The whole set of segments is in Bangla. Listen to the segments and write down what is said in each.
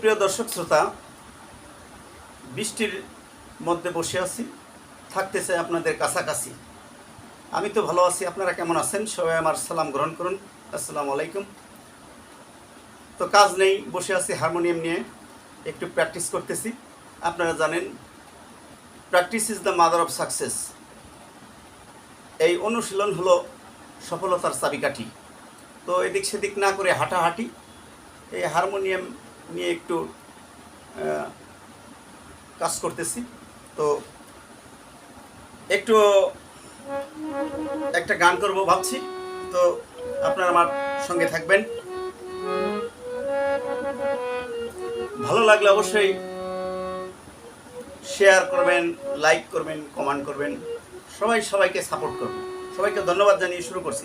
প্রিয় দর্শক শ্রোতা, বৃষ্টির মধ্যে বসে আছি থাকতে চাই আপনাদের কাছাকাছি। আমি তো ভালো আছি, আপনারা কেমন আছেন? সবাই আমার সালাম গ্রহণ করুন। আসসালামু আলাইকুম। তো কাজ নেই, বসে আছি হারমোনিয়াম নিয়ে, একটু প্র্যাকটিস করতেছি। আপনারা জানেন, practice is the mother of success. এই অনুশীলন হলো সফলতার চাবিকাঠি। তো এদিক সেদিক না করে হাঁটাহাঁটি, এই হারমোনিয়াম নিয়ে একটু কাজ করতেছি। তো একটু একটা গান করব ভাবছি। তো আপনারা আমার সঙ্গে থাকবেন। ভালো লাগলে অবশ্যই শেয়ার করবেন লাইক করবেন কমেন্ট করবেন। সবাই সবাইকে সাপোর্ট করবেন। সবাইকে ধন্যবাদ জানিয়ে শুরু করছি।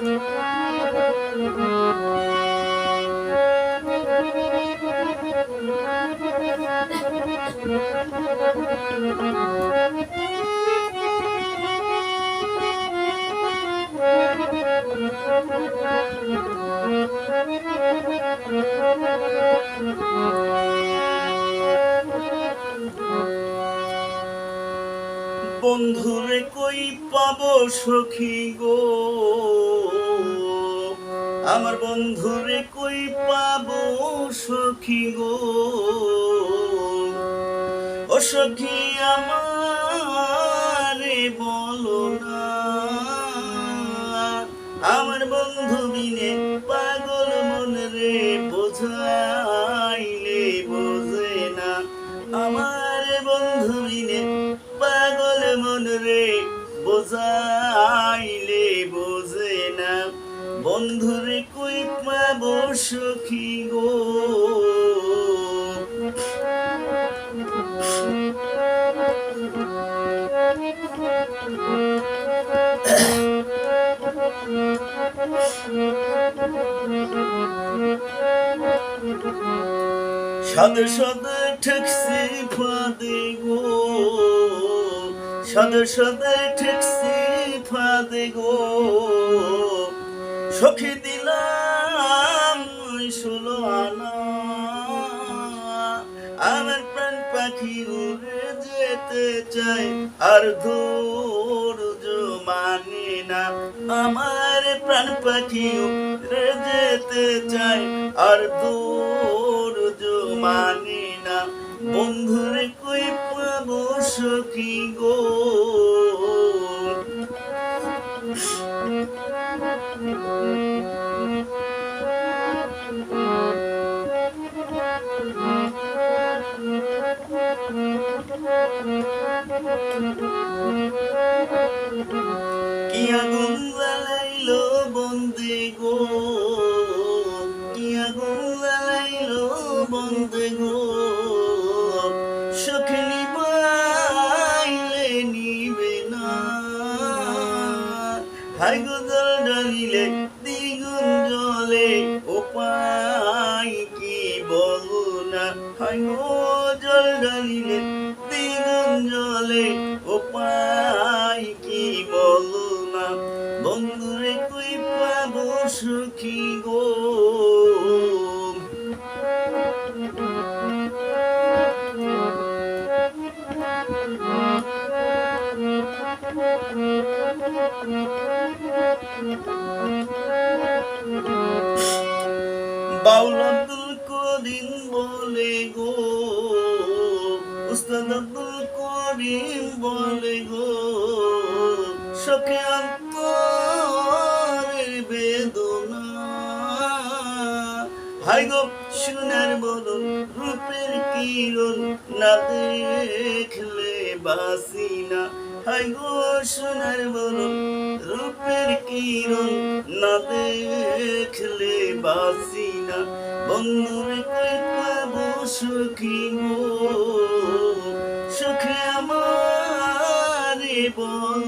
Thank you. বন্ধুরে কই পাব সখী গো? আমার বন্ধুরে কই পাব সখী গো? ও সখী আমারে বলো না। আমার বন্ধু বিনে পাগল মন রে বোঝাইলে বোঝাইলে বোঝে না। বন্ধুরে কই পাবো সখী গো? সাদ সাদ ঠেকসি ফাদে গো। সাদ সাদ ঠেকসি ফাদে গো। সখী দিলাম ষোলো আনা। আমার প্রাণ পাখি উড়ে যেতে চাই আর ধৈর্য মানে না। আমার প্রাণ পাখি উড়ে যেতে চাই আর ধৈর্য মানে না। বন্ধুরে সখী গো কি আগুন জ্বালাইলো বন্দে গো গো জল ঢালিলে দ্বিগুণ জলে উপায় কি বলো না গো জল ঢালিলে দ্বিগুণ জলে উপায় বাউল আব্দুল করিম বলে গো উস্তাদ আব্দুল করিম বলে গো সখে অন্তরের বেদনা। হাই গো সোনার বদন রূপের কিরণ না দেখলে? বাসি না হাই গো সোনার বরণ রূপের কিরণ না দেখলে বাসি না বন্ধুরে পাবো সুখী গো সুখে আমার বনা।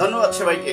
ধন্যবাদ সবাইকে.